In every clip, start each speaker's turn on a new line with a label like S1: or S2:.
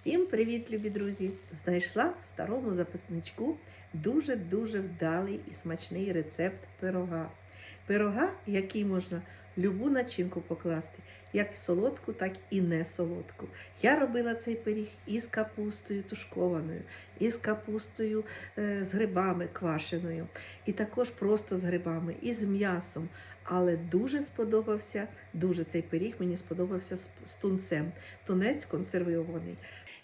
S1: Всім привіт, любі друзі! Знайшла в старому записничку дуже-дуже вдалий і смачний рецепт пирога. Пирога, який можна любу начинку покласти, як солодку, так і не солодку. Я робила цей пиріг із капустою тушкованою, із капустою е, з грибами квашеною, і також просто з грибами, і з м'ясом. Але дуже сподобався, дуже цей пиріг мені сподобався з, з тунцем. Тунець консервований.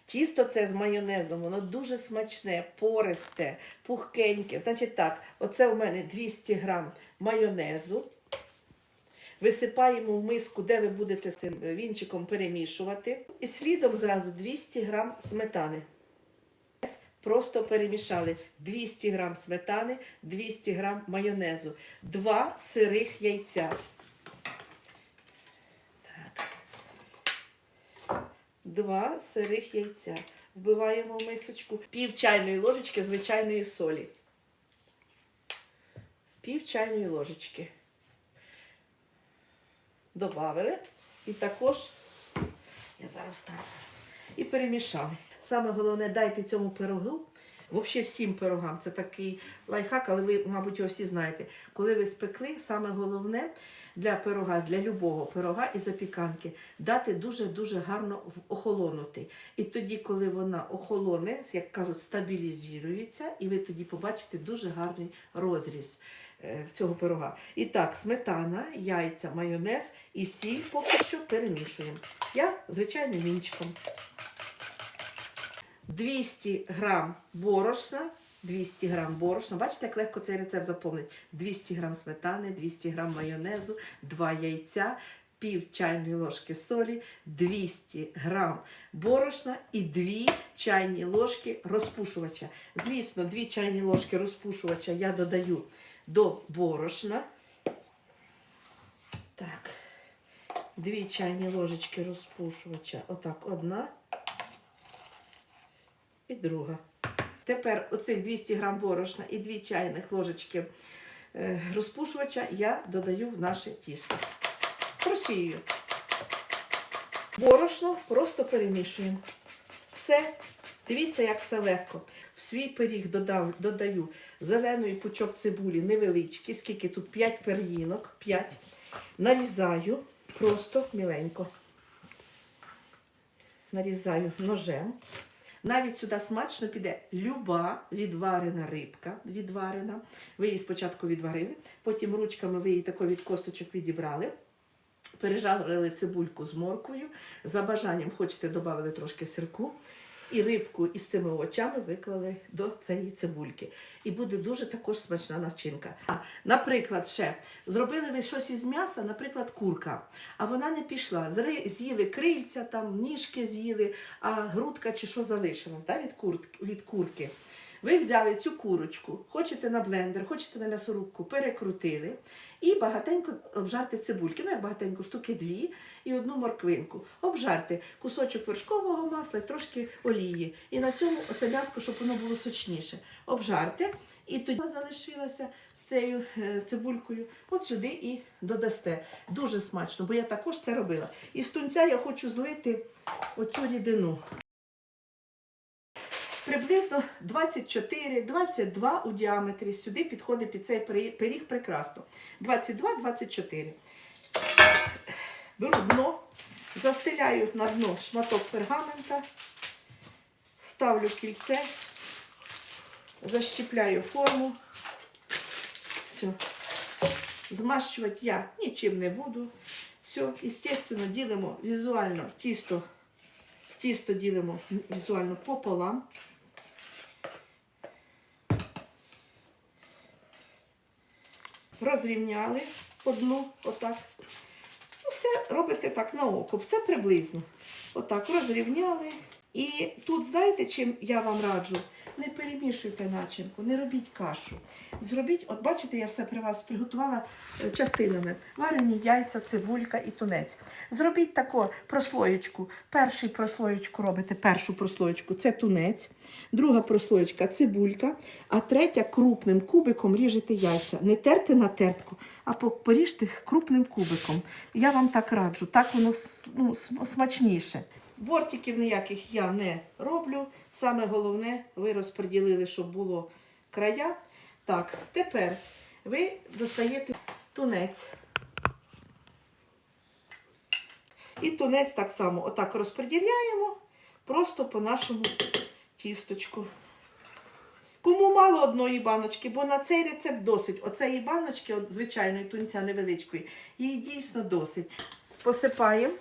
S1: Тісто це з майонезом, воно дуже смачне, пористе, пухкеньке. Значить так, оце у мене 200 грам майонезу. Висипаємо в миску, де ви будете цим вінчиком перемішувати. І слідом зразу 200 грам сметани. Просто перемішали 200 грам сметани, 200 грам майонезу, два сирих яйця. Два сирих яйця. Вбиваємо в мисочку пів чайної ложечки звичайної солі. Пів чайної ложечки. Добавили. І також, я зараз ставлю, і перемішали. Саме головне, дайте цьому пирогу, взагалі всім пирогам, це такий лайфхак, але ви, мабуть, його всі знаєте. Коли ви спекли, саме головне для пирога, для любого пирога і запіканки, дати дуже-дуже гарно охолонути. І тоді, коли вона охолоне, як кажуть, стабілізується, і ви тоді побачите дуже гарний розріз е, цього пирога. І так, сметана, яйця, майонез і сіль поки що перемішуємо. Я звичайним вінчиком. 200 грам борошна, 200 грам борошна. Бачите, як легко цей рецепт заповнити. 200 грам сметани, 200 грам майонезу, 2 яйця, пів чайної ложки солі, 200 грам борошна і 2 чайні ложки розпушувача. Звісно, 2 чайні ложки розпушувача я додаю до борошна. Так, 2 чайні ложечки розпушувача. Отак, одна і друга. Тепер оцих 200 грам борошна і 2 чайних ложечки е, розпушувача я додаю в наше тісто. Просію. Борошно просто перемішуємо. Все. Дивіться, як все легко. В свій пиріг додав, додаю зелений пучок цибулі невеличкий, скільки тут 5 пер'їнок, 5. Нарізаю просто міленько. Нарізаю ножем. Навіть сюди смачно піде люба відварена рибка. Відварена. Ви її спочатку відварили, потім ручками ви її тако від косточок відібрали. Пережарили цибульку з морквою. За бажанням хочете додали трошки сирку. І рибку із цими овочами виклали до цієї цибульки. І буде дуже також смачна начинка. Наприклад, ще зробили ви щось із м'яса, наприклад, курка, а вона не пішла. З'їли крильця, там, ніжки з'їли, а грудка чи що залишилось да, від, куртки, від курки. Ви взяли цю курочку, хочете на блендер, хочете на м'ясорубку, перекрутили і багатенько обжарте цибульки, ну як багатенько, штуки дві і одну морквинку. Обжарте кусочок вершкового масла трошки олії. І на цьому оце м'яско, щоб воно було сочніше. Обжарте. І тоді залишилася з цією е, з цибулькою, от сюди і додасте. Дуже смачно, бо я також це робила. І з тунця я хочу злити оцю рідину. Приблизно 24-22 у діаметрі. Сюди підходить під цей пиріг прекрасно. 22-24. Беру дно, застеляю на дно шматок пергамента, ставлю кільце, защіпляю форму. Все. Змащувати я нічим не буду. Все, естественно, ділимо візуально тісто. Тісто ділимо візуально пополам. Розрівняли одну, отак. Ну, все робите так на око. Це приблизно. Отак розрівняли. І тут, знаєте, чим я вам раджу? Не перемішуйте начинку, не робіть кашу. Зробіть, от бачите, я все при вас приготувала е, частинами. Варені яйця, цибулька і тунець. Зробіть таку прослоєчку. Перший прослоєчку робите, першу прослоєчку це тунець, друга прослоєчка цибулька, а третя крупним кубиком ріжете яйця. Не терте на тертку, а по- поріжте крупним кубиком. Я вам так раджу, так воно ну, смачніше. Бортиків ніяких я не роблю. Саме головне, ви розподілили, щоб було края. Так, тепер ви достаєте тунець. І тунець так само отак розподіляємо просто по нашому тісточку. Кому мало одної баночки, бо на цей рецепт досить. Оцеї баночки, от звичайної тунця невеличкої, її дійсно досить. Посипаємо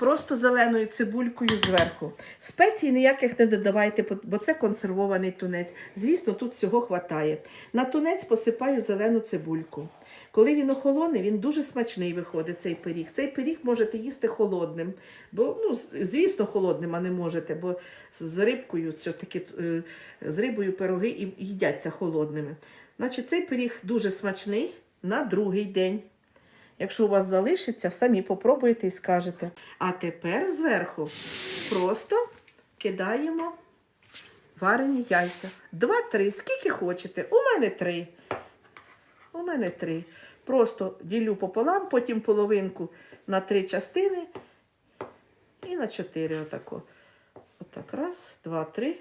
S1: просто зеленою цибулькою зверху. Спецій ніяких не додавайте, бо це консервований тунець. Звісно, тут всього хватає. На тунець посипаю зелену цибульку. Коли він охолоне, він дуже смачний виходить, цей пиріг. Цей пиріг можете їсти холодним. Бо, ну, звісно, холодним, а не можете, бо з рибкою, все таки, е, з рибою пироги і їдяться холодними. Значить, цей пиріг дуже смачний на другий день. Якщо у вас залишиться, самі попробуйте і скажете. А тепер зверху просто кидаємо варені яйця. Два-три, скільки хочете. У мене три. У мене три. Просто ділю пополам, потім половинку на три частини і на чотири отако. Отак. Раз, два, три.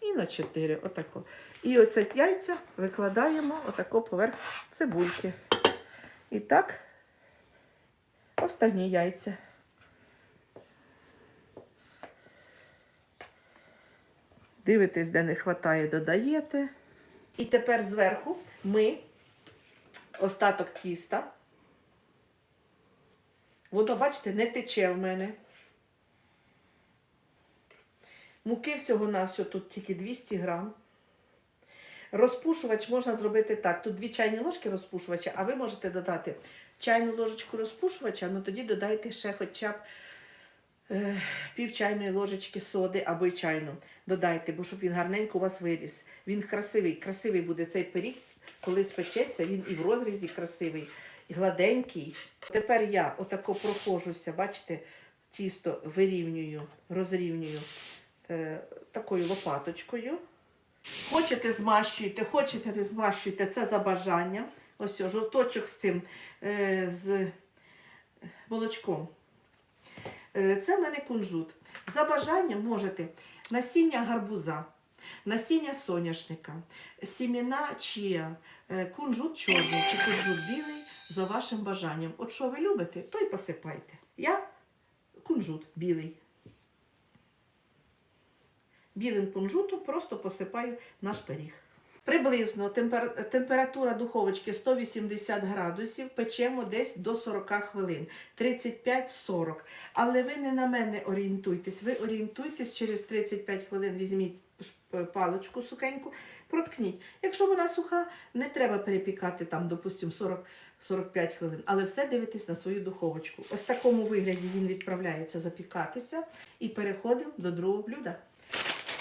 S1: І на чотири. Отако. І оце яйця викладаємо отако поверх цибульки. І так, останні яйця. Дивитесь, де не вистачає, додаєте. І тепер зверху ми остаток тіста. Воно, бачите, не тече в мене. Муки всього на все тут тільки 200 грам. Розпушувач можна зробити так. Тут дві чайні ложки розпушувача, а ви можете додати чайну ложечку розпушувача, ну тоді додайте ще хоча б е, пів чайної ложечки соди або й чайну. Додайте, бо щоб він гарненько у вас виріс. Він красивий, красивий буде цей пиріг, коли спечеться, він і в розрізі красивий, і гладенький. Тепер я отако проходжуся, бачите, тісто вирівнюю, розрівнюю е, такою лопаточкою. Хочете змащуйте, хочете не змащуйте, це за бажанням. Ось о, жовточок з цим, е, з молочком. Е, це в мене кунжут. За бажанням можете насіння гарбуза, насіння соняшника, сіміна чия, е, кунжут чорний чи кунжут білий за вашим бажанням. От що ви любите, то й посипайте. Я кунжут білий. Білим кунжутом просто посипаю наш пиріг. Приблизно темпер- температура духовочки 180 градусів, печемо десь до 40 хвилин, 35-40. Але ви не на мене орієнтуйтесь, ви орієнтуйтесь через 35 хвилин, візьміть паличку сухеньку, проткніть. Якщо вона суха, не треба перепікати там, допустимо, 40-45 хвилин, але все дивитесь на свою духовочку. Ось в такому вигляді він відправляється запікатися і переходимо до другого блюда.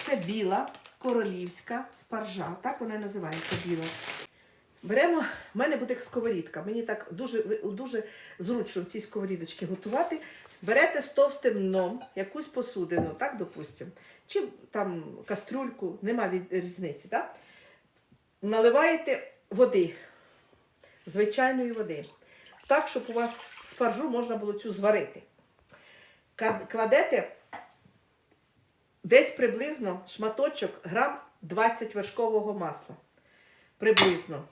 S1: Це біла королівська спаржа. Так вона називається біла. Беремо, в мене буде сковорідка. Мені так дуже, дуже зручно в цій сковорідочці готувати. Берете з товстим дном якусь посудину, так, допустимо, чи там кастрюльку, нема різниці. Так? Наливаєте води, звичайної води, так, щоб у вас спаржу можна було цю зварити. Кладете десь приблизно шматочок грам 20 вершкового масла. Приблизно.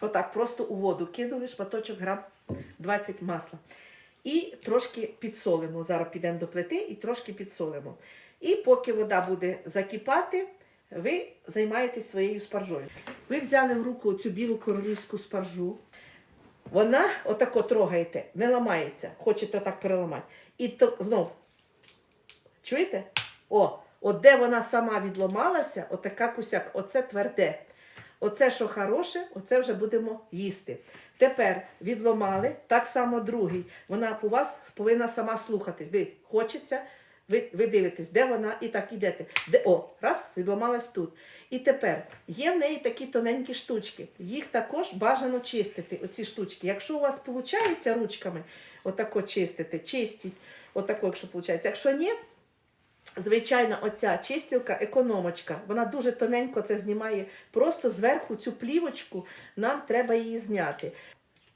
S1: Отак, просто у воду кинули шматочок грам 20 масла. І трошки підсолимо. Зараз підемо до плити і трошки підсолимо. І поки вода буде закипати, ви займаєтесь своєю спаржою. Ви взяли в руку цю білу королівську спаржу. Вона отако трогаєте, не ламається, хочете так переламати. І то знов Чуєте? О, от де вона сама відломалася, отака кусяк, оце тверде. Оце, що хороше, оце вже будемо їсти. Тепер відломали, так само другий. Вона у вас повинна сама слухатись. Дивіться, хочеться, ви, ви дивитесь, де вона, і так ідете. Де, о, раз, відломалась тут. І тепер є в неї такі тоненькі штучки. Їх також бажано чистити, оці штучки. Якщо у вас виходить ручками отако чистити, чистіть, отако, якщо виходить. Якщо ні, Звичайно, оця чистілка, економочка, вона дуже тоненько це знімає. Просто зверху цю плівочку нам треба її зняти.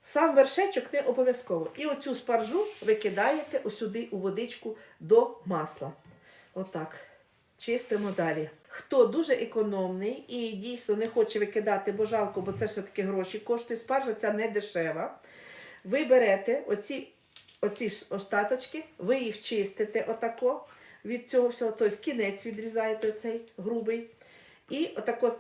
S1: Сам вершечок не обов'язково. І оцю спаржу ви кидаєте осюди у водичку до масла. Отак. Чистимо далі. Хто дуже економний і дійсно не хоче викидати, бо жалко, бо це все-таки гроші коштує, спаржа ця не дешева. Ви берете оці, оці ж остаточки, ви їх чистите отако від цього всього, тобто кінець відрізаєте оцей грубий. І отако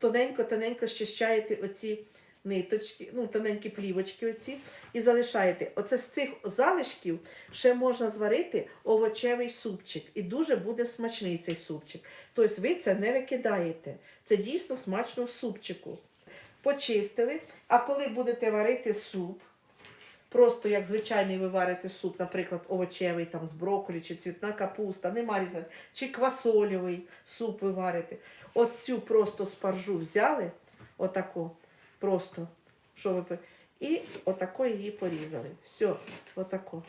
S1: тоненько-тоненько щищаєте оці ниточки, ну, тоненькі плівочки оці, і залишаєте. Оце з цих залишків ще можна зварити овочевий супчик. І дуже буде смачний цей супчик. Тобто ви це не викидаєте. Це дійсно смачно супчику. Почистили, а коли будете варити суп, Просто як звичайний ви варите суп, наприклад, овочевий там з брокколі чи цвітна капуста, нема різниці, чи квасольовий суп ви варите. Оцю просто спаржу взяли, отаку, просто, що ви і отако її порізали. Все, отако.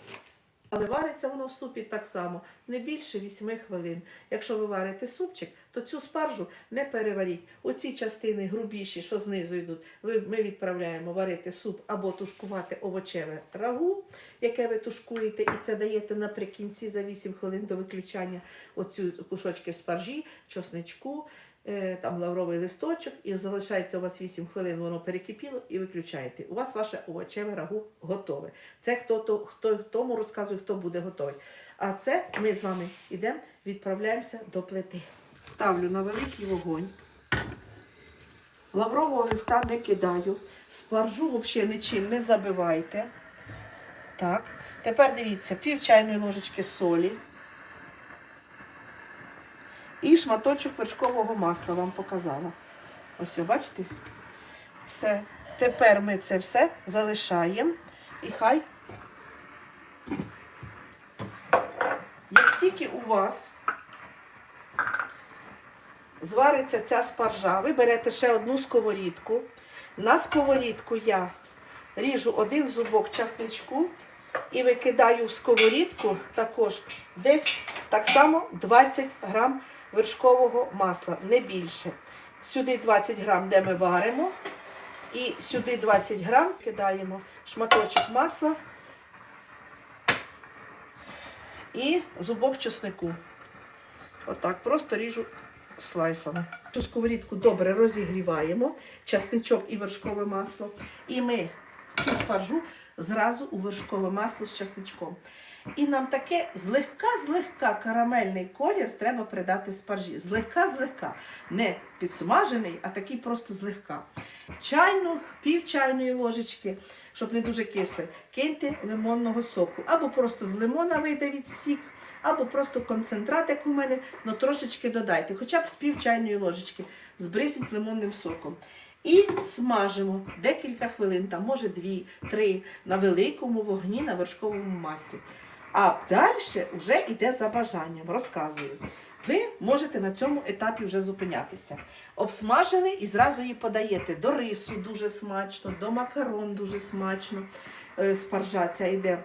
S1: Але вариться воно в супі так само, не більше 8 хвилин. Якщо ви варите супчик, то цю спаржу не переваріть. Оці частини грубіші, що знизу йдуть, ми відправляємо варити суп або тушкувати овочеве рагу, яке ви тушкуєте, і це даєте наприкінці за 8 хвилин до виключання оцю кусочки спаржі, чосничку, там лавровий листочок, і залишається у вас 8 хвилин, воно перекипіло і виключаєте. У вас ваше овочеве рагу готове. Це хто, то, хто тому розказує, хто буде готовий. А це ми з вами йдемо, відправляємося до плити. Ставлю на великий вогонь. Лаврового листа не кидаю. Спаржу взагалі нічим не забивайте. Так. Тепер дивіться, пів чайної ложечки солі. І шматочок вершкового масла вам показала. Ось, бачите? Все. Тепер ми це все залишаємо. І хай. Як тільки у вас звариться ця спаржа, ви берете ще одну сковорідку. На сковорідку я ріжу один зубок часничку і викидаю в сковорідку також десь так само 20 грам вершкового масла, не більше. Сюди 20 грам, де ми варимо, і сюди 20 грам кидаємо шматочок масла і зубок чеснику. Отак, просто ріжу слайсами. Цю сковорідку добре розігріваємо, часничок і вершкове масло. І ми цю спаржу зразу у вершкове масло з часничком. І нам таке злегка-злегка карамельний колір треба придати спаржі. Злегка-злегка. Не підсмажений, а такий просто злегка. Чайну, пів чайної ложечки, щоб не дуже кислий, киньте лимонного соку. Або просто з лимона видавіть сік, або просто концентрат, як у мене, але трошечки додайте, хоча б з пів чайної ложечки, збризніть лимонним соком. І смажимо декілька хвилин, там може дві-три на великому вогні на вершковому маслі. А далі вже йде за бажанням, розказую. Ви можете на цьому етапі вже зупинятися. Обсмажили і зразу її подаєте до рису дуже смачно, до макарон дуже смачно. Е, Спаржа ця йде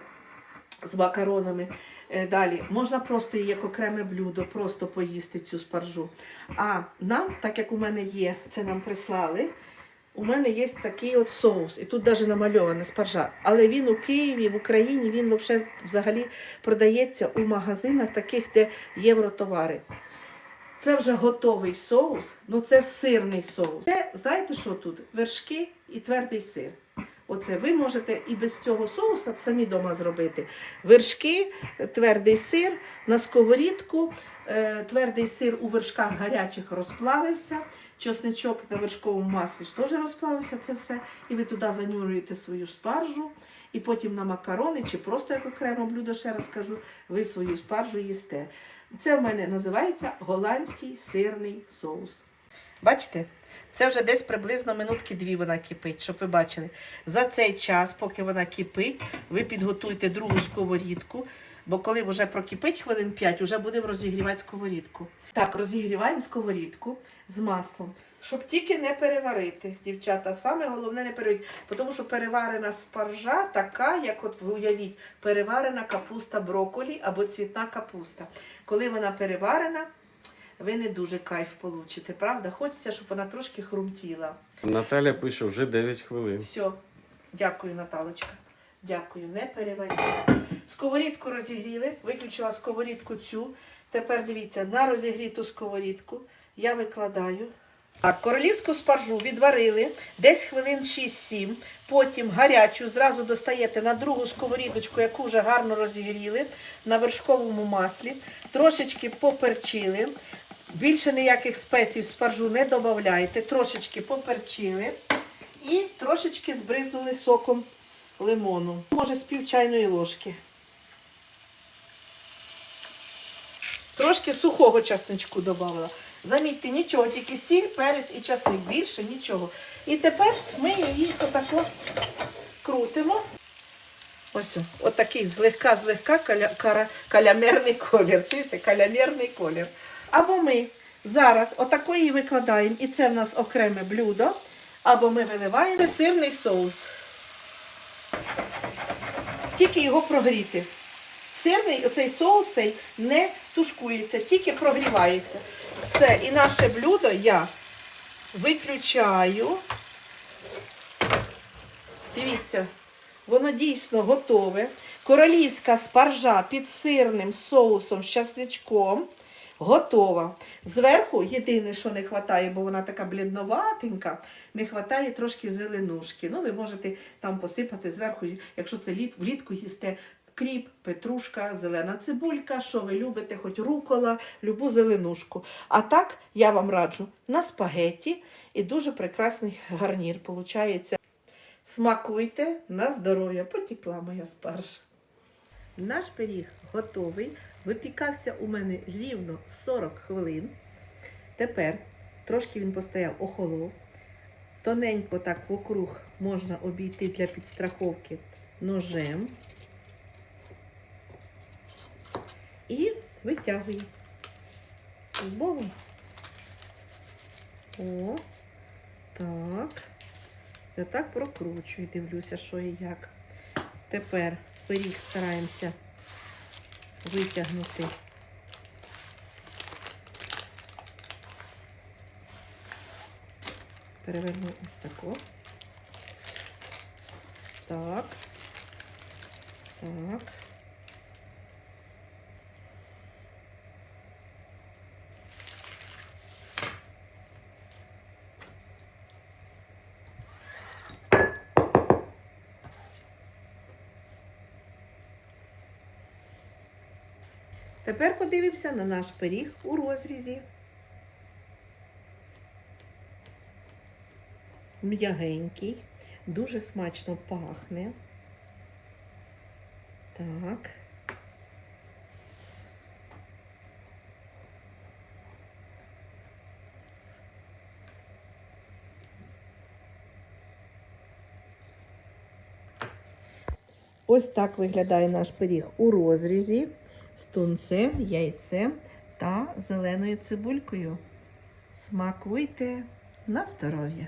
S1: з макаронами. Е, Далі можна просто її як окреме блюдо, просто поїсти цю спаржу. А нам, так як у мене є, це нам прислали. У мене є такий от соус, і тут навіть намальована спаржа. Але він у Києві, в Україні, він взагалі продається у магазинах, таких, де євротовари. Це вже готовий соус, ну це сирний соус. Це знаєте, що тут? Вершки і твердий сир. Оце ви можете і без цього соуса самі вдома зробити. Вершки, твердий сир на сковорідку, е, твердий сир у вершках гарячих розплавився, чесничок на вершковому маслі ж теж розплавився це все. І ви туди занюруєте свою спаржу, і потім на макарони, чи просто як окремо блюдо, ще раз кажу, ви свою спаржу їсте. Це в мене називається голландський сирний соус. Бачите? Це вже десь приблизно минутки дві вона кипить, щоб ви бачили. За цей час, поки вона кипить, ви підготуйте другу сковорідку, бо коли вже прокипить хвилин 5, вже будемо розігрівати сковорідку. Так, розігріваємо сковорідку з маслом, щоб тільки не переварити, дівчата. Саме головне не переварити, тому що переварена спаржа така, як от ви уявіть, переварена капуста брокколі або цвітна капуста. Коли вона переварена, ви не дуже кайф получите, правда? Хочеться, щоб вона трошки хрумтіла.
S2: Наталя пише вже 9 хвилин.
S1: Все. Дякую, Наталочка. Дякую, не переводіть. Сковорідку розігріли, виключила сковорідку цю. Тепер дивіться, на розігріту сковорідку я викладаю. Так, королівську спаржу відварили десь хвилин 6-7. Потім гарячу зразу достаєте на другу сковорідочку, яку вже гарно розігріли на вершковому маслі. Трошечки поперчили. Більше ніяких спецій в спаржу не додавайте. Трошечки поперчили і трошечки збризнули соком лимону. Може, з пів чайної ложки. Трошки сухого часничку додала. Замітьте, нічого, тільки сіль, перець і часник. Більше нічого. І тепер ми її отако крутимо. Ось, отакий злегка-злегка каля, калямерний колір. Чуєте? Калямерний колір. Або ми зараз отако її викладаємо, і це в нас окреме блюдо, або ми виливаємо сирний соус. Тільки його прогріти. Сирний оцей соус цей не тушкується, тільки прогрівається. Все, і наше блюдо я виключаю. Дивіться, воно дійсно готове. Королівська спаржа під сирним соусом з часничком готова. Зверху єдине, що не вистачає, бо вона така блідноватенька, не вистачає трошки зеленушки. Ну, ви можете там посипати зверху, якщо це літ, влітку їсте кріп, петрушка, зелена цибулька, що ви любите, хоч рукола, любу зеленушку. А так я вам раджу на спагетті і дуже прекрасний гарнір. Получається. Смакуйте на здоров'я, потікла моя спаржа. Наш пиріг готовий. Випікався у мене рівно 40 хвилин. Тепер трошки він постояв охолов. Тоненько так вокруг можна обійти для підстраховки ножем. І витягую. З Богом. О, так. Я так прокручую, дивлюся, що і як. Тепер пиріг стараємося витягнути. Переверну ось тако. Так. Так. Тепер подивимося на наш пиріг у розрізі. М'ягенький, дуже смачно пахне. Так. Ось так виглядає наш пиріг у розрізі з тунцем, яйцем та зеленою цибулькою. Смакуйте на здоров'я!